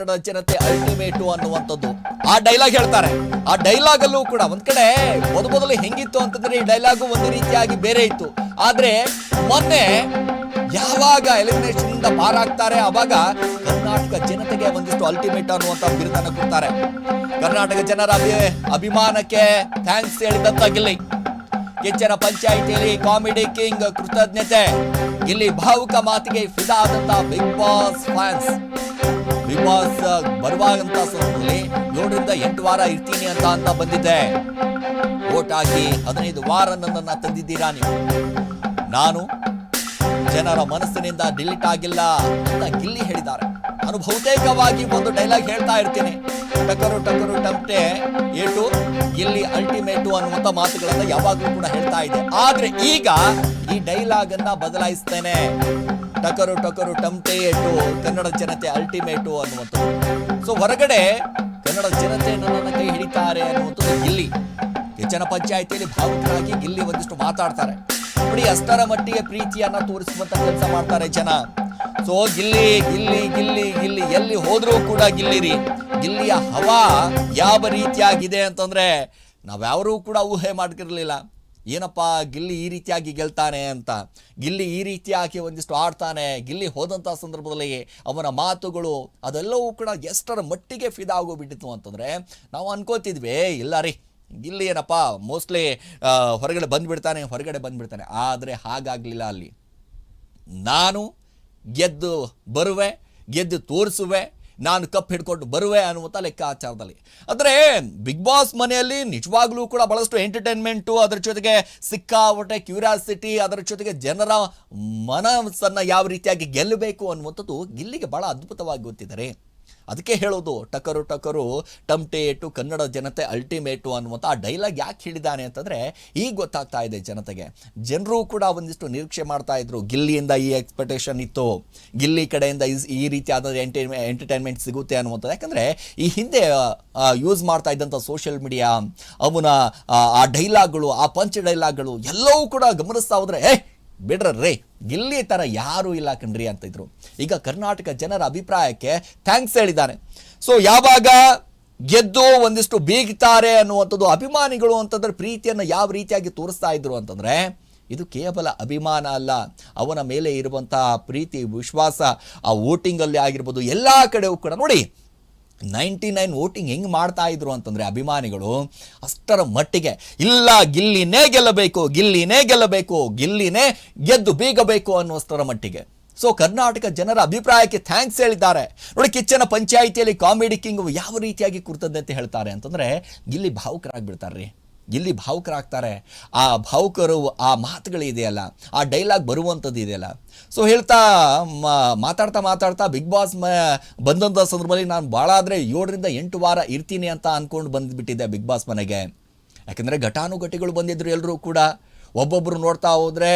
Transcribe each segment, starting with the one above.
ಕನ್ನಡ ಜನತೆ ಅಲ್ಟಿಮೇಟು ಅನ್ನುವಂಥದ್ದು. ಆ ಡೈಲಾಗ್ ಹೇಳ್ತಾರೆ. ಆ ಡೈಲಾಗ್ ಅಲ್ಲೂ ಕೂಡ ಒಂದ್ ಕಡೆ ಮೊದ ಮೊದಲು ಹೆಂಗಿತ್ತು ಅಂತಂದ್ರೆ ಈ ಡೈಲಾಗು ಒಂದು ರೀತಿಯಾಗಿ ಬೇರೆ ಇತ್ತು. ಆದ್ರೆ ಮೊನ್ನೆ ಯಾವಾಗ ಎಲಿಮಿನೇಷನ್ ಇಂದ ಪಾರಾಗ್ತಾರೆ ಅವಾಗ ಕರ್ನಾಟಕ ಜನತೆಗೆ ಒಂದಿಷ್ಟು ಅಲ್ಟಿಮೇಟ್ ಅನ್ನುವಂತ ಬಿರುದನ್ನು ಕೊಡ್ತಾರೆ. ಕರ್ನಾಟಕ ಜನರ ಅಭಿ, ಅಭಿಮಾನಕ್ಕೆ ಥ್ಯಾಂಕ್ಸ್ ಹೇಳಿದಂತ ಕೆಚ್ಚನ ಪಂಚಾಯಿತಿಯಲ್ಲಿ ಕಾಮಿಡಿ ಕಿಂಗ್ ಕೃತಜ್ಞತೆ. ಇಲ್ಲಿ ಭಾವುಕ ಮಾತಿಗೆ ಫಿದಾ ಬಿಗ್ ಬಾಸ್ ಫ್ಯಾನ್ಸ್ ಬಾಸ್ ಬರುವಾಗಂತ ಸಂದರ್ಭದಲ್ಲಿ ಏಳರಿಂದ ಎಂಟು ವಾರ ಇರ್ತೀನಿ ಅಂತ ಅಂತ ಬಂದಿದ್ದೆ. ಓಟ್ ಹಾಕಿ ಹದಿನೈದು ವಾರ ನನ್ನನ್ನ ತಂದಿದ್ದೀರಾ ನೀವು? ನಾನು ಜನರ ಮನಸ್ಸಿನಿಂದ ಡಿಲೀಟ್ ಆಗಿಲ್ಲ ಅಂತ ಗಿಲ್ಲಿ ಹೇಳಿದ್ದಾರೆ. ನಾನು ಬಹುತೇಕವಾಗಿ ಒಂದು ಡೈಲಾಗ್ ಹೇಳ್ತಾ ಇರ್ತೀನಿ. ಟಕರು ಟಕರು ಟಮ್ಟೆ ಏಟು ಗಿಲ್ಲಿ ಅಲ್ಟಿಮೇಟು ಅನ್ನುವಂಥ ಮಾತುಗಳನ್ನು ಯಾವಾಗಲೂ ಕೂಡ ಹೇಳ್ತಾ ಇದೆ. ಆದರೆ ಈಗ ಈ ಡೈಲಾಗನ್ನು ಬದಲಾಯಿಸ್ತೇನೆ. ಟಕರು ಟಕರು ಟಮ್ಟೆ ಕನ್ನಡ ಜನತೆ ಅಲ್ಟಿಮೇಟು ಅನ್ನುವಂಥದ್ದು. ಸೊ ಹೊರಗಡೆ ಕನ್ನಡ ಜನತೆ ನನ್ನನ್ನು ಕೈ ಹಿಡಿತಾರೆ ಅನ್ನುವಂಥದ್ದು ಗಿಲ್ಲಿ ಹೆಚ್ಚಿನ ಪಂಚಾಯಿತಿಯಲ್ಲಿ ಭಾವುಕರಾಗಿ ಗಿಲ್ಲಿ ಒಂದಿಷ್ಟು ಮಾತಾಡ್ತಾರೆ. ನೋಡಿ, ಅಷ್ಟರ ಮಟ್ಟಿಗೆ ಪ್ರೀತಿಯನ್ನ ತೋರಿಸುವಂತ ಕೆಲಸ ಮಾಡ್ತಾರೆ ಜನ. ಸೊ ಗಿಲ್ಲಿ ಗಿಲ್ಲಿ ಗಿಲ್ಲಿ ಗಿಲ್ಲಿ, ಎಲ್ಲಿ ಹೋದ್ರೂ ಕೂಡ ಗಿಲ್ಲಿರಿ. ಗಿಲ್ಲಿಯ ಹವಾ ಯಾವ ರೀತಿಯಾಗಿದೆ ಅಂತಂದ್ರೆ ನಾವ್ಯಾರೂ ಕೂಡ ಊಹೆ ಮಾಡ್ತಿರ್ಲಿಲ್ಲ. ಏನಪ್ಪ ಗಿಲ್ಲಿ ಈ ರೀತಿಯಾಗಿ ಗೆಲ್ತಾನೆ ಅಂತ. ಗಿಲ್ಲಿ ಈ ರೀತಿಯಾಗಿ ಒಂದಿಷ್ಟು ಆಡ್ತಾನೆ. ಗಿಲ್ಲಿ ಹೋದಂಥ ಸಂದರ್ಭದಲ್ಲಿ ಅವನ ಮಾತುಗಳು ಅದೆಲ್ಲವೂ ಕೂಡ ಎಷ್ಟರ ಮಟ್ಟಿಗೆ ಫಿದಾ ಆಗೋಗ್ಬಿಟ್ಟಿತ್ತು ಅಂತಂದರೆ ನಾವು ಅನ್ಕೋತಿದ್ವಿ ಇಲ್ಲ ರೀ, ಗಿಲ್ಲಿ ಏನಪ್ಪ, ಮೋಸ್ಟ್ಲಿ ಹೊರಗಡೆ ಬಂದುಬಿಡ್ತಾನೆ ಹೊರಗಡೆ ಬಂದುಬಿಡ್ತಾನೆ. ಆದರೆ ಹಾಗಾಗಲಿಲ್ಲ ಅಲ್ಲಿ. ನಾನು ಗೆದ್ದು ಬರುವೆ, ಗೆದ್ದು ತೋರಿಸುವೆ ನಾನು ಕಪ್ ಹಿಡ್ಕೊಂಡು ಬರುವೆ ಅನ್ನುವಂಥ ಲೆಕ್ಕಾಚಾರದಲ್ಲಿ. ಅಂದರೆ ಬಿಗ್ ಬಾಸ್ ಮನೆಯಲ್ಲಿ ನಿಜವಾಗ್ಲೂ ಕೂಡ ಬಹಳಷ್ಟು ಎಂಟರ್ಟೈನ್ಮೆಂಟು ಅದರ ಜೊತೆಗೆ ಸಿಕ್ಕಾಪಟ್ಟೆ ಕ್ಯೂರಿಯಾಸಿಟಿ ಅದರ ಜೊತೆಗೆ ಜನರ ಮನಸ್ಸನ್ನು ಯಾವ ರೀತಿಯಾಗಿ ಗೆಲ್ಲಬೇಕು ಅನ್ನುವಂಥದ್ದು ಗಿಲ್ಲಿಗೆ ಬಹಳ ಅದ್ಭುತವಾಗಿ ಗೊತ್ತಿದ್ದಾರೆ ಅದಕ್ಕೆ ಹೇಳೋದು ಟಕರು ಟಕರು ಟಮ್ಟೇಟು ಕನ್ನಡ ಜನತೆ ಅಲ್ಟಿಮೇಟು ಅನ್ನುವಂಥ ಆ ಡೈಲಾಗ್ ಯಾಕೆ ಹೇಳಿದ್ದಾನೆ ಅಂತಂದರೆ ಈಗ ಗೊತ್ತಾಗ್ತಾ ಇದೆ ಜನತೆಗೆ. ಜನರು ಕೂಡ ಒಂದಿಷ್ಟು ನಿರೀಕ್ಷೆ ಮಾಡ್ತಾ ಇದ್ರು. ಗಿಲ್ಲಿಯಿಂದ ಈ ಎಕ್ಸ್ಪೆಕ್ಟೇಷನ್ ಇತ್ತು. ಗಿಲ್ಲಿ ಕಡೆಯಿಂದ ಈ ರೀತಿಯಾದ ಎಂಟರ್ಟೈನ್ಮೆ ಎಂಟರ್ಟೈನ್ಮೆಂಟ್ ಸಿಗುತ್ತೆ ಅನ್ನುವಂಥದ್ದು. ಯಾಕಂದರೆ ಈ ಹಿಂದೆ ಯೂಸ್ ಮಾಡ್ತಾ ಇದ್ದಂಥ ಸೋಷಿಯಲ್ ಮೀಡಿಯಾ ಅವನ ಆ, ಡೈಲಾಗ್ಗಳು ಆ ಪಂಚ್ ಡೈಲಾಗ್ಗಳು ಎಲ್ಲವೂ ಕೂಡ ಗಮನಿಸ್ತಾ ಹೋದರೆ ಬಿಡ್ರೇ ಇಲ್ಲಿ ಥರ ಯಾರೂ ಇಲ್ಲ ಕಣ್ರಿ ಅಂತ ಇದ್ರು. ಈಗ ಕರ್ನಾಟಕ ಜನರ ಅಭಿಪ್ರಾಯಕ್ಕೆ ಥ್ಯಾಂಕ್ಸ್ ಹೇಳಿದ್ದಾನೆ. ಸೊ ಯಾವಾಗ ಗೆದ್ದು ಒಂದಿಷ್ಟು ಬೀಗ್ತಾರೆ ಅನ್ನುವಂಥದ್ದು ಅಭಿಮಾನಿಗಳು ಅಂತಂದ್ರೆ ಪ್ರೀತಿಯನ್ನು ಯಾವ ರೀತಿಯಾಗಿ ತೋರಿಸ್ತಾ ಇದ್ರು ಅಂತಂದ್ರೆ, ಇದು ಕೇವಲ ಅಭಿಮಾನ ಅಲ್ಲ. ಅವನ ಮೇಲೆ ಇರುವಂತಹ ಪ್ರೀತಿ, ವಿಶ್ವಾಸ, ಆ ವೋಟಿಂಗಲ್ಲಿ ಆಗಿರ್ಬೋದು, ಎಲ್ಲ ಕಡೆಯೂ ಕೂಡ ನೋಡಿ ನೈಂಟಿ ನೈನ್ ವೋಟಿಂಗ್ ಹೆಂಗೆ ಮಾಡ್ತಾ ಇದ್ರು ಅಂತಂದರೆ ಅಭಿಮಾನಿಗಳು, ಅಷ್ಟರ ಮಟ್ಟಿಗೆ, ಇಲ್ಲ ಗಿಲ್ಲಿನೇ ಗೆಲ್ಲಬೇಕು ಗಿಲ್ಲಿನೇ ಗೆಲ್ಲಬೇಕು, ಗಿಲ್ಲಿನೇ ಗೆದ್ದು ಬೀಗಬೇಕು ಅನ್ನುವಷ್ಟರ ಮಟ್ಟಿಗೆ. ಸೊ ಕರ್ನಾಟಕ ಜನರ ಅಭಿಪ್ರಾಯಕ್ಕೆ ಥ್ಯಾಂಕ್ಸ್ ಹೇಳಿದ್ದಾರೆ. ನೋಡಿ, ಕಿಚ್ಚನ ಪಂಚಾಯಿತಿಯಲ್ಲಿ ಕಾಮಿಡಿ ಕಿಂಗ್ ಯಾವ ರೀತಿಯಾಗಿ ಕುರ್ತದ್ದಂತ ಹೇಳ್ತಾರೆ ಅಂತಂದರೆ, ಗಿಲ್ಲಿ ಭಾವುಕರಾಗಿಬಿಡ್ತಾರೆ ರೀ ಇಲ್ಲಿ ಭಾವುಕರಾಗ್ತಾರೆ? ಆ ಭಾವುಕರು, ಆ ಮಾತುಗಳಿದೆಯಲ್ಲ, ಆ ಡೈಲಾಗ್ ಬರುವಂಥದ್ದು ಇದೆಯಲ್ಲ ಸೊ ಹೇಳ್ತಾ ಮಾತಾಡ್ತಾ ಮಾತಾಡ್ತಾ ಬಿಗ್ ಬಾಸ್ ಮ, ಬಂದಂಥ ಸಂದರ್ಭದಲ್ಲಿ ನಾನು ಭಾಳ ಆದರೆ ಏಳರಿಂದ ಎಂಟು ವಾರ ಇರ್ತೀನಿ ಅಂತ ಅಂದ್ಕೊಂಡು ಬಂದುಬಿಟ್ಟಿದ್ದೆ ಬಿಗ್ ಬಾಸ್ ಮನೆಗೆ. ಯಾಕೆಂದರೆ ಘಟಾನುಘಟಿಗಳು ಬಂದಿದ್ದರು ಎಲ್ಲರೂ ಕೂಡ. ಒಬ್ಬೊಬ್ಬರು ನೋಡ್ತಾ ಹೋದರೆ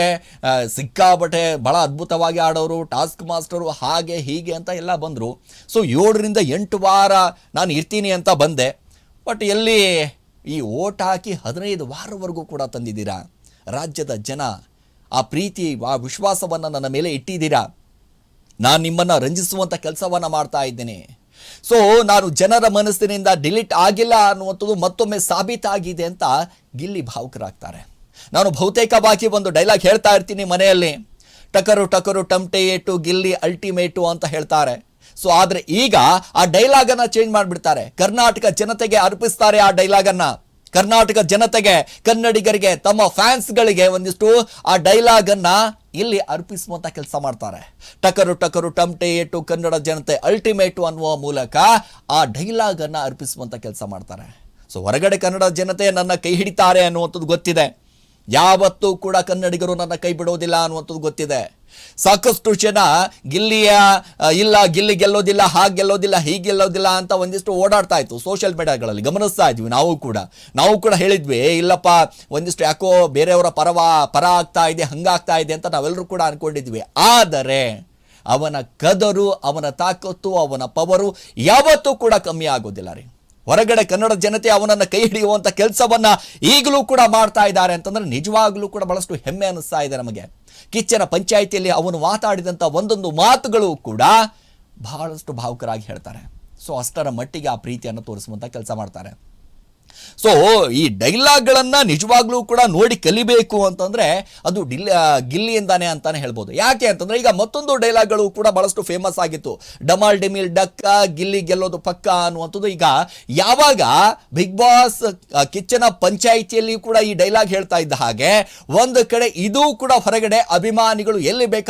ಸಿಕ್ಕಾಬಟ್ಟೆ ಭಾಳ ಅದ್ಭುತವಾಗಿ ಆಡೋರು ಟಾಸ್ಕ್ ಮಾಸ್ಟರು ಹಾಗೆ ಹೀಗೆ ಅಂತ ಎಲ್ಲ ಬಂದರು. ಸೊ ಏಳರಿಂದ ಎಂಟು ವಾರ ನಾನು ಇರ್ತೀನಿ ಅಂತ ಬಂದೆ. ಬಟ್ ಎಲ್ಲಿ ಈ ಓಟ್ ಹಾಕಿ ಹದಿನೈದು ವಾರವರೆಗೂ ಕೂಡ ತಂದಿದ್ದೀರಾ? ರಾಜ್ಯದ ಜನ ಆ ಪ್ರೀತಿ, ಆ ವಿಶ್ವಾಸವನ್ನು ನನ್ನ ಮೇಲೆ ಇಟ್ಟಿದ್ದೀರಾ? ನಾನು ನಿಮ್ಮನ್ನು ರಂಜಿಸುವಂಥ ಕೆಲಸವನ್ನು ಮಾಡ್ತಾ ಇದ್ದೇನೆ. ಸೊ ನಾನು ಜನರ ಮನಸ್ಸಿನಿಂದ ಡಿಲೀಟ್ ಆಗಿಲ್ಲ ಅನ್ನುವಂಥದ್ದು ಮತ್ತೊಮ್ಮೆ ಸಾಬೀತಾಗಿದೆ ಅಂತ ಗಿಲ್ಲಿ ಭಾವುಕರಾಗ್ತಾರೆ. ನಾನು ಬಹುತೇಕವಾಗಿ ಒಂದು ಡೈಲಾಗ್ ಹೇಳ್ತಾ ಇರ್ತೀನಿ ಮನೆಯಲ್ಲಿ. ಟಕರು ಟಕರು, ಟಮ್ಟೆ ಏಟು, ಗಿಲ್ಲಿ ಅಲ್ಟಿಮೇಟು ಅಂತ ಹೇಳ್ತಾರೆ. ಸೊ ಆದ್ರೆ ಈಗ ಆ ಡೈಲಾಗನ್ನು ಚೇಂಜ್ ಮಾಡಿಬಿಡ್ತಾರೆ. ಕರ್ನಾಟಕ ಜನತೆಗೆ ಅರ್ಪಿಸ್ತಾರೆ ಆ ಡೈಲಾಗನ್ನು ಕರ್ನಾಟಕ ಜನತೆಗೆ, ಕನ್ನಡಿಗರಿಗೆ, ತಮ್ಮ ಫ್ಯಾನ್ಸ್ಗಳಿಗೆ ಒಂದಿಷ್ಟು ಆ ಡೈಲಾಗ್ ಅನ್ನ ಇಲ್ಲಿ ಅರ್ಪಿಸುವಂತ ಕೆಲಸ ಮಾಡ್ತಾರೆ. ಟಕರು ಟಕರು ಟಮ್ಟೆ ಏಟು ಕನ್ನಡ ಜನತೆ ಅಲ್ಟಿಮೇಟು ಅನ್ನುವ ಮೂಲಕ ಆ ಡೈಲಾಗ್ ಅನ್ನ ಅರ್ಪಿಸುವಂತ ಕೆಲಸ ಮಾಡ್ತಾರೆ. ಸೊ ಹೊರಗಡೆ ಕನ್ನಡ ಜನತೆ ನನ್ನ ಕೈ ಹಿಡಿತಾರೆ ಅನ್ನುವಂಥದ್ದು ಗೊತ್ತಿದೆ. ಯಾವತ್ತೂ ಕೂಡ ಕನ್ನಡಿಗರು ನನ್ನ ಕೈ ಬಿಡೋದಿಲ್ಲ ಅನ್ನುವಂಥದ್ದು ಗೊತ್ತಿದೆ. ಸಾಕಷ್ಟು ಜನ ಗಿಲ್ಲಿಯ ಇಲ್ಲ ಗಿಲ್ಲಿ ಗೆಲ್ಲೋದಿಲ್ಲ, ಹಾಗೆ ಗೆಲ್ಲೋದಿಲ್ಲ, ಹೀಗೆ ಗೆಲ್ಲೋದಿಲ್ಲ ಅಂತ ಒಂದಿಷ್ಟು ಓಡಾಡ್ತಾ ಇತ್ತು ಸೋಷಿಯಲ್ ಮೀಡಿಯಾಗಳಲ್ಲಿ ಗಮನಿಸ್ತಾ ಇದ್ವಿ ನಾವು ಕೂಡ. ನಾವು ಕೂಡ ಹೇಳಿದ್ವಿ ಇಲ್ಲಪ್ಪ, ಒಂದಿಷ್ಟು ಯಾಕೋ ಬೇರೆಯವರ ಪರವ, ಪರ ಆಗ್ತಾ ಇದೆ, ಹಂಗಾಗ್ತಾ ಇದೆ ಅಂತ ನಾವೆಲ್ಲರೂ ಕೂಡ ಅನ್ಕೊಂಡಿದ್ವಿ. ಆದರೆ ಅವನ ಕದರು, ಅವನ ತಾಕತ್ತು, ಅವನ ಪವರು ಯಾವತ್ತೂ ಕೂಡ ಕಮ್ಮಿ ಆಗೋದಿಲ್ಲ ರೀ. ಹೊರಗಡೆ ಕನ್ನಡ ಜನತೆ ಅವನನ್ನ ಕೈ ಹಿಡಿಯುವಂತ ಕೆಲಸವನ್ನ ಈಗಲೂ ಕೂಡ ಮಾಡ್ತಾ ಇದ್ದಾರೆ ಅಂತಂದ್ರೆ ನಿಜವಾಗಲೂ ಕೂಡ ಬಹಳಷ್ಟು ಹೆಮ್ಮೆ ಅನಿಸ್ತಾ ಇದೆ ನಮಗೆ. ಕಿಚ್ಚನ ಪಂಚಾಯಿತಿಯಲ್ಲಿ ಅವನು ಮಾತಾಡಿದಂಥ ಒಂದೊಂದು ಮಾತುಗಳು ಕೂಡ ಬಹಳಷ್ಟು ಭಾವುಕರಾಗಿ ಹೇಳ್ತಾರೆ. ಸೊ ಅಷ್ಟರ ಮಟ್ಟಿಗೆ ಆ ಪ್ರೀತಿಯನ್ನು ತೋರಿಸುವಂಥ ಕೆಲಸ ಮಾಡ್ತಾರೆ. ಸೊ ಈ ಡೈಲಾಗ್ಗಳನ್ನು ನಿಜವಾಗ್ಲೂ ಕೂಡ ನೋಡಿ ಕಲಿಬೇಕು ಅಂತಂದ್ರೆ ಅದು ಡಿಲ್ ಗಿಲ್ಲಿಯಿಂದಾನೆ ಅಂತಾನೆ ಹೇಳ್ಬೋದು. ಯಾಕೆ ಅಂತಂದ್ರೆ ಈಗ ಮತ್ತೊಂದು ಡೈಲಾಗ್ಗಳು ಕೂಡ ಭಾಳಷ್ಟು ಫೇಮಸ್ ಆಗಿತ್ತು. ಡಮಾಲ್ ಡಿಮಿಲ್, ಡಕ್ಕ, ಗಿಲ್ಲಿ ಗೆಲ್ಲೋದು ಪಕ್ಕ ಅನ್ನುವಂಥದ್ದು. ಈಗ ಯಾವಾಗ ಬಿಗ್ ಬಾಸ್ ಕಿಚ್ಚನ ಪಂಚಾಯಿತಿಯಲ್ಲಿ ಕೂಡ ಈ ಡೈಲಾಗ್ ಹೇಳ್ತಾ ಇದ್ದ ಹಾಗೆ, ಒಂದು ಕಡೆ ಇದು ಕೂಡ ಹೊರಗಡೆ ಅಭಿಮಾನಿಗಳು ಎಲ್ಲಿ ಬೇಕಾ